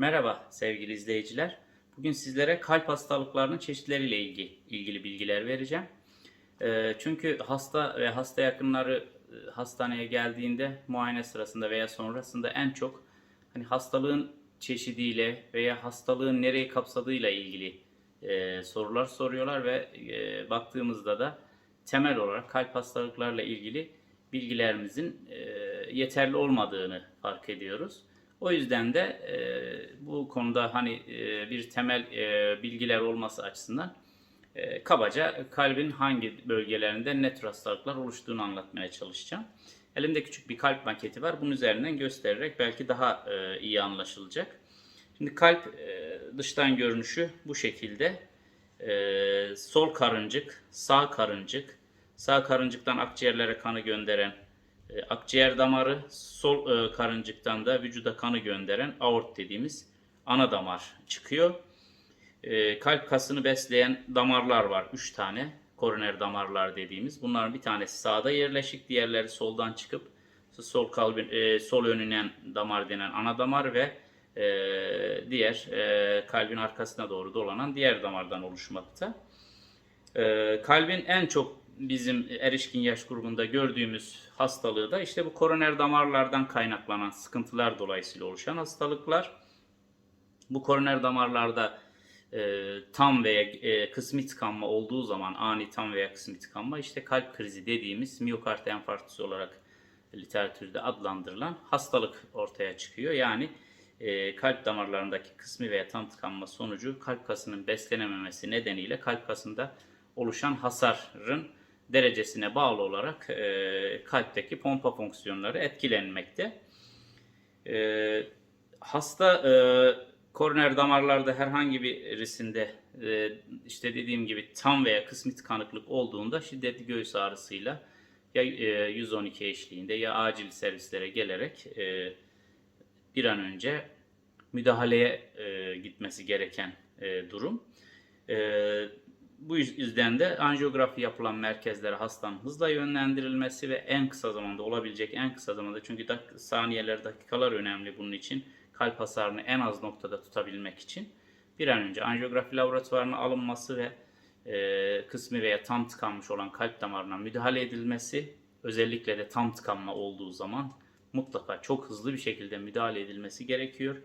Merhaba sevgili izleyiciler. Bugün sizlere kalp hastalıklarının çeşitleriyle ilgili, ilgili bilgiler vereceğim. Ee, çünkü hasta ve hasta yakınları e, hastaneye geldiğinde muayene sırasında veya sonrasında en çok hani hastalığın çeşidiyle veya hastalığın nereyi kapsadığıyla ilgili e, sorular soruyorlar ve e, baktığımızda da temel olarak kalp hastalıklarla ilgili bilgilerimizin e, yeterli olmadığını fark ediyoruz. O yüzden de e, bu konuda hani e, bir temel e, bilgiler olması açısından kabaca kalbin hangi bölgelerinde ne tür hastalıklar oluştuğunu anlatmaya çalışacağım. Elimde küçük bir kalp maketi var. Bunun üzerinden göstererek belki daha iyi anlaşılacak. Şimdi kalp dıştan görünüşü bu şekilde. Sol karıncık, sağ karıncık, sağ karıncıktan akciğerlere kanı gönderen e, akciğer damarı, sol e, karıncıktan da vücuda kanı gönderen aort dediğimiz ana damar çıkıyor. E, kalp kasını besleyen damarlar var. 3 tane koroner damarlar dediğimiz. Bunların bir tanesi sağda yerleşik, diğerleri soldan çıkıp sol kalbin sol önünen damar denen ana damar ve diğer kalbin arkasına doğru dolanan diğer damardan oluşmakta. Kalbin en çok bizim erişkin yaş grubunda gördüğümüz hastalığı da işte bu koroner damarlardan kaynaklanan sıkıntılar dolayısıyla oluşan hastalıklar. Bu koroner damarlarda e, tam veya e, kısmi tıkanma olduğu zaman ani tam veya kısmi tıkanma işte kalp krizi dediğimiz miyokard enfarktüsü olarak literatürde adlandırılan hastalık ortaya çıkıyor. Yani e, kalp damarlarındaki kısmi veya tam tıkanma sonucu kalp kasının beslenememesi nedeniyle kalp kasında oluşan hasarın derecesine bağlı olarak e, kalpteki pompa fonksiyonları etkilenmekte. E, hasta e, koroner damarlarda herhangi birisinde e, işte dediğim gibi tam veya kısmi tıkanıklık olduğunda şiddetli göğüs ağrısıyla ya e, 112 eşliğinde ya acil servislere gelerek e, bir an önce müdahaleye e, gitmesi gereken e, durum. E, bu yüzden de anjiyografi yapılan merkezlere hastanın hızla yönlendirilmesi ve en kısa zamanda olabilecek en kısa zamanda çünkü dak- saniyeler dakikalar önemli bunun için kalp hasarını en az noktada tutabilmek için bir an önce anjiyografi laboratuvarına alınması ve e, kısmi veya tam tıkanmış olan kalp damarına müdahale edilmesi özellikle de tam tıkanma olduğu zaman mutlaka çok hızlı bir şekilde müdahale edilmesi gerekiyor.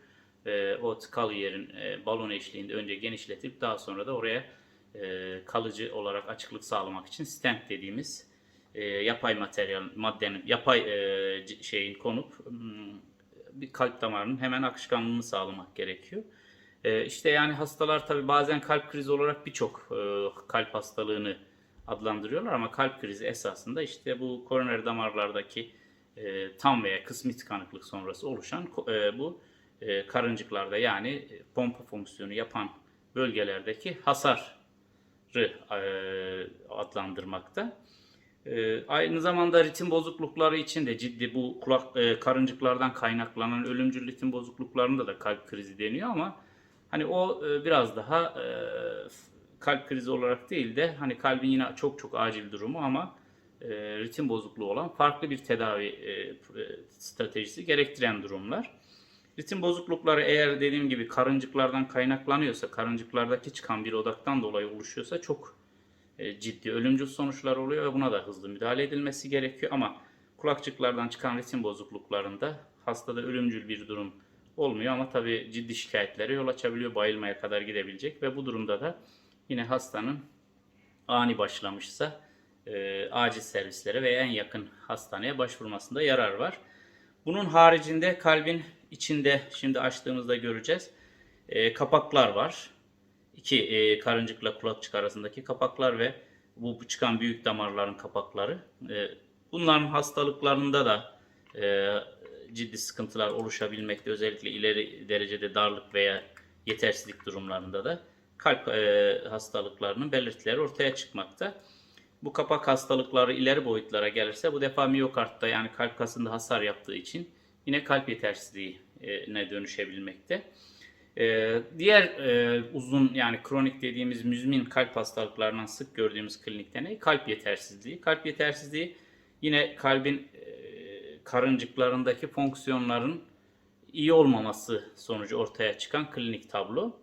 E, o tıkalı yerin e, balon eşliğinde önce genişletip daha sonra da oraya kalıcı olarak açıklık sağlamak için stent dediğimiz e, yapay materyal maddenin yapay e, şeyin konup hmm, bir kalp damarının hemen akışkanlığını sağlamak gerekiyor. E, işte yani hastalar tabi bazen kalp krizi olarak birçok e, kalp hastalığını adlandırıyorlar ama kalp krizi esasında işte bu koroner damarlardaki e, tam veya kısmi tıkanıklık sonrası oluşan e, bu e, karıncıklarda yani e, pompa fonksiyonu yapan bölgelerdeki hasar e, adlandırmakta. E, aynı zamanda ritim bozuklukları için de ciddi bu kulak e, karıncıklardan kaynaklanan ölümcül ritim bozukluklarında da kalp krizi deniyor ama hani o e, biraz daha e, kalp krizi olarak değil de hani kalbin yine çok çok acil durumu ama e, ritim bozukluğu olan farklı bir tedavi e, e, stratejisi gerektiren durumlar. Ritim bozuklukları eğer dediğim gibi karıncıklardan kaynaklanıyorsa, karıncıklardaki çıkan bir odaktan dolayı oluşuyorsa çok e, ciddi ölümcül sonuçlar oluyor ve buna da hızlı müdahale edilmesi gerekiyor. Ama kulakçıklardan çıkan ritim bozukluklarında hastada ölümcül bir durum olmuyor ama tabii ciddi şikayetlere yol açabiliyor, bayılmaya kadar gidebilecek ve bu durumda da yine hastanın ani başlamışsa e, acil servislere veya en yakın hastaneye başvurmasında yarar var. Bunun haricinde kalbin içinde şimdi açtığımızda göreceğiz e, kapaklar var. İki e, karıncıkla kulakçık arasındaki kapaklar ve bu çıkan büyük damarların kapakları. E, bunların hastalıklarında da e, ciddi sıkıntılar oluşabilmekte. Özellikle ileri derecede darlık veya yetersizlik durumlarında da kalp e, hastalıklarının belirtileri ortaya çıkmakta. Bu kapak hastalıkları ileri boyutlara gelirse bu defa miyokardta yani kalp kasında hasar yaptığı için yine kalp yetersizliğine dönüşebilmekte. Ee, diğer e, uzun yani kronik dediğimiz müzmin kalp hastalıklarından sık gördüğümüz klinikte ne? Kalp yetersizliği. Kalp yetersizliği yine kalbin e, karıncıklarındaki fonksiyonların iyi olmaması sonucu ortaya çıkan klinik tablo.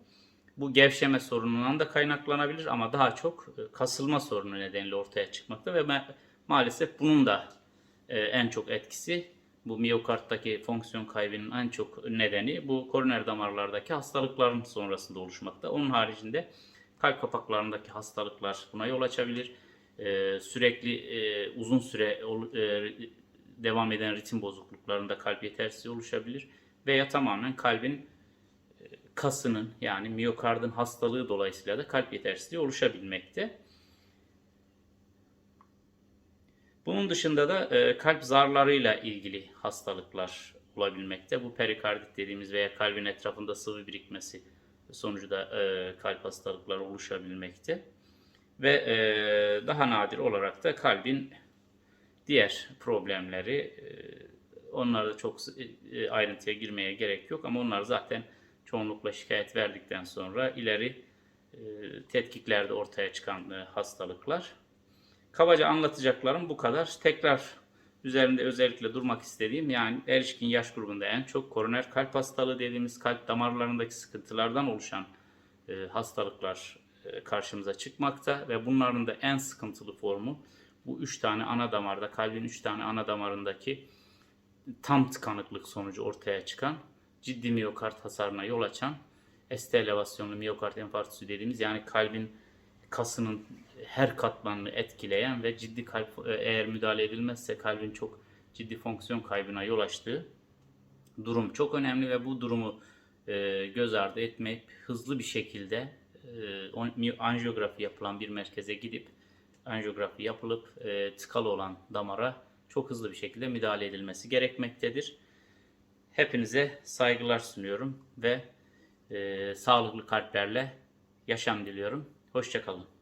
Bu gevşeme sorunundan da kaynaklanabilir ama daha çok e, kasılma sorunu nedeniyle ortaya çıkmakta ve ma- maalesef bunun da e, en çok etkisi bu miyokarttaki fonksiyon kaybının en çok nedeni bu koroner damarlardaki hastalıkların sonrasında oluşmakta. Onun haricinde kalp kapaklarındaki hastalıklar buna yol açabilir. E, sürekli e, uzun süre e, devam eden ritim bozukluklarında kalp yetersizliği oluşabilir veya tamamen kalbin kasının yani miyokardın hastalığı dolayısıyla da kalp yetersizliği oluşabilmekte. Bunun dışında da e, kalp zarlarıyla ilgili hastalıklar olabilmekte. Bu perikardit dediğimiz veya kalbin etrafında sıvı birikmesi sonucu da e, kalp hastalıkları oluşabilmekte. Ve e, daha nadir olarak da kalbin diğer problemleri e, onlarda çok e, ayrıntıya girmeye gerek yok ama onlar zaten çoğunlukla şikayet verdikten sonra ileri e, tetkiklerde ortaya çıkan e, hastalıklar. Kabaca anlatacaklarım bu kadar. Tekrar üzerinde özellikle durmak istediğim yani erişkin yaş grubunda en çok koroner kalp hastalığı dediğimiz kalp damarlarındaki sıkıntılardan oluşan e, hastalıklar e, karşımıza çıkmakta ve bunların da en sıkıntılı formu bu üç tane ana damarda kalbin üç tane ana damarındaki tam tıkanıklık sonucu ortaya çıkan ciddi miyokard hasarına yol açan ST elevasyonlu miyokard enfarktüsü dediğimiz yani kalbin kasının her katmanını etkileyen ve ciddi kalp e, eğer müdahale edilmezse kalbin çok ciddi fonksiyon kaybına yol açtığı durum çok önemli ve bu durumu e, göz ardı etmeyip hızlı bir şekilde e, anjiyografi yapılan bir merkeze gidip anjiyografi yapılıp e, tıkalı olan damara çok hızlı bir şekilde müdahale edilmesi gerekmektedir. Hepinize saygılar sunuyorum ve e, sağlıklı kalplerle yaşam diliyorum. Hoşçakalın.